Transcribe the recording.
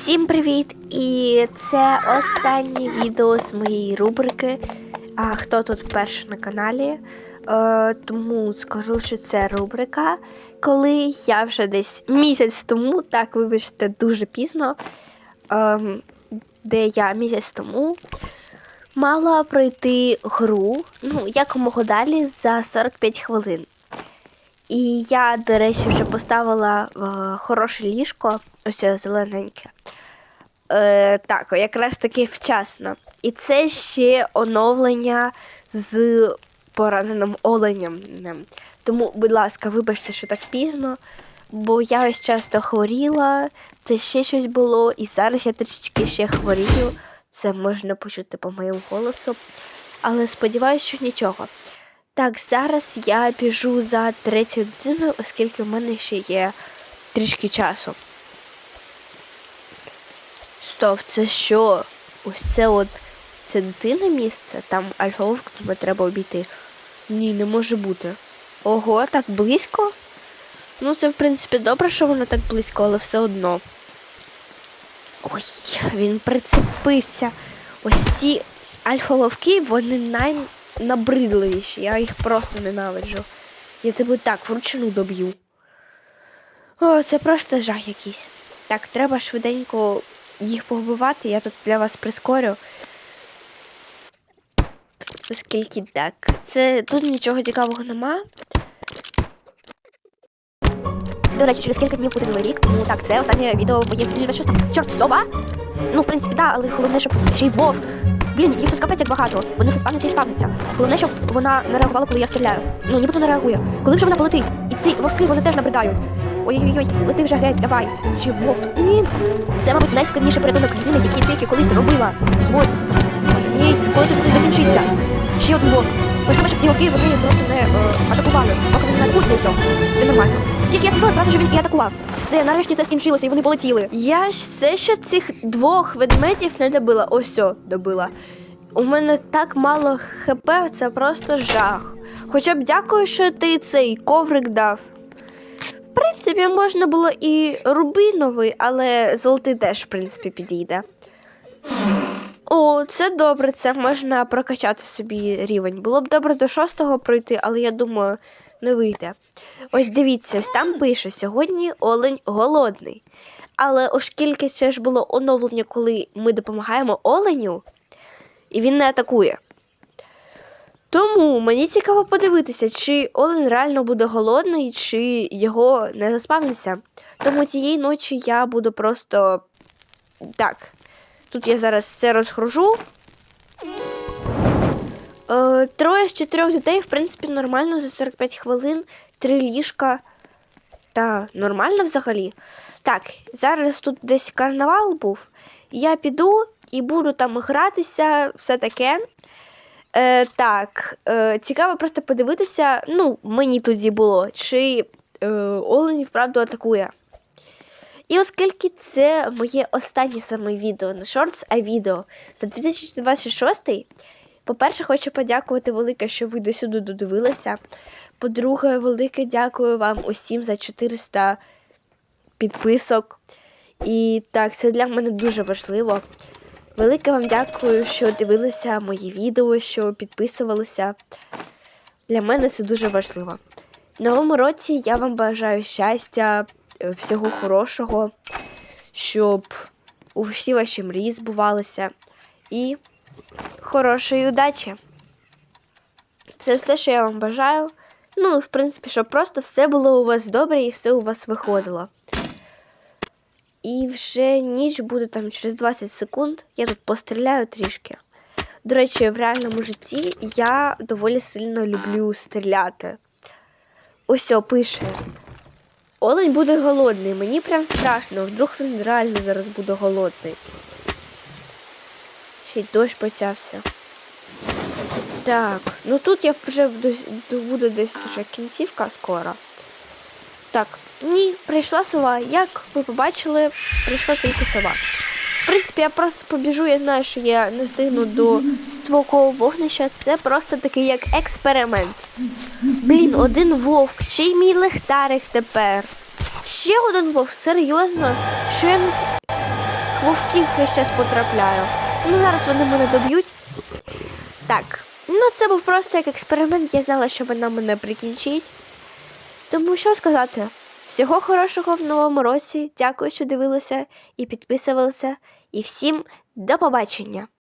Всім привіт! І це останнє відео з моєї рубрики. А хто тут вперше на каналі? Е, тому скажу, що це рубрика, коли я вже десь місяць тому, так вибачте, дуже пізно, е, де я місяць тому мала пройти гру, ну, якомога далі за 45 хвилин. І я, до речі, вже поставила е, хороше ліжко, ось зелененьке. Е, так, якраз таки вчасно. І це ще оновлення з пораненим оленем. Тому, будь ласка, вибачте, що так пізно, бо я ось часто хворіла, то ще щось було, і зараз я трішечки ще хворію. Це можна почути по моєму голосу. Але сподіваюся, що нічого. Так, зараз я біжу за третьою дитиною, оскільки в мене ще є трішки часу. Стоп, це що? Ось це от це дитина місце, там альфа-вовк, тому треба обійти. Ні, не може бути. Ого, так близько? Ну, це, в принципі, добре, що воно так близько, але все одно. Ой, він прицепився. Ось ці альфа-вовки, вони найнабридливіші. Я їх просто ненавиджу. Я тебе так вручну доб'ю. О, це просто жах якийсь. Так, треба швиденько їх побивати, я тут для вас прискорю. Оскільки так. Це тут нічого цікавого нема. До речі, через кілька днів буде новий рік, тому так, це останнє відео моє 2026. Чорт, сова? Ну, в принципі, так, але головне, щоб ще й вовк. Блін, їх тут капець як багато. Вони все спавняться і спавняться. Головне, щоб вона не реагувала, коли я стріляю. Ну, нібито не реагує. Коли вже вона полетить? І ці вовки вони теж набридають. Ой-ой-ой, лети вже геть, давай. Вовк? Ні. Це, мабуть, найскладніший порятунок людини, який тільки колись робила. Ой, боже мій, коли це все закінчиться? Ще один вовк. Важливо, щоб ці вовки вони просто не е, атакували. Поки вони не атакують, все, все нормально. Тільки я сказала зразу, що він і атакував. Все, нарешті це скінчилося, і вони полетіли. Я ж все ще цих двох ведмедів не добила. Ось добила. У мене так мало хп, це просто жах. Хоча б дякую, що ти цей коврик дав. Принципі, можна було і рубиновий, але золотий теж, в принципі, підійде. О, це добре, це можна прокачати собі рівень. Було б добре до шостого пройти, але я думаю, не вийде. Ось дивіться, ось там пише: сьогодні олень голодний. Але оскільки це ж було оновлення, коли ми допомагаємо оленю, і він не атакує. Тому мені цікаво подивитися, чи Олен реально буде голодний, чи його не заспавниться. Тому тієї ночі я буду просто. Так. Тут я зараз все розгружу. Е, троє з чотирьох дітей, в принципі, нормально за 45 хвилин, три ліжка. Та нормально взагалі. Так, зараз тут десь карнавал був. Я піду і буду там гратися, все таке. Е, Так, е, цікаво просто подивитися, ну, мені тоді було, чи е, Олень вправду атакує. І оскільки це моє останнє саме відео не шортс, а відео за 2026, по-перше, хочу подякувати велике, що ви до сюди додивилися. По-друге, велике дякую вам усім за 400 підписок. І так, це для мене дуже важливо. Велике вам дякую, що дивилися мої відео, що підписувалися. Для мене це дуже важливо. В новому році я вам бажаю щастя, е, всього хорошого, щоб усі ваші мрії збувалися і хорошої удачі. Це все, що я вам бажаю. Ну, в принципі, щоб просто все було у вас добре і все у вас виходило. І вже ніч буде там через 20 секунд. Я тут постріляю трішки. До речі, в реальному житті я доволі сильно люблю стріляти. Ось о, пише. Олень буде голодний. Мені прям страшно. Вдруг він реально зараз буде голодний. Ще й дощ почався. Так, ну тут я вже буде десь вже кінцівка скоро. Так, ні, прийшла сова. Як ви побачили, прийшла тільки сова. В принципі, я просто побіжу, я знаю, що я не встигну до свого вогнища. Це просто такий як експеримент. Блін, один вовк, ще й мій лихтарик тепер. Ще один вовк, серйозно? Що я не ці... вовків весь час потрапляю. Ну зараз вони мене доб'ють. Так, ну це був просто як експеримент, я знала, що вона мене прикінчить. Тому що сказати? Всього хорошого в новому році. Дякую, що дивилися і підписувалися. І всім до побачення!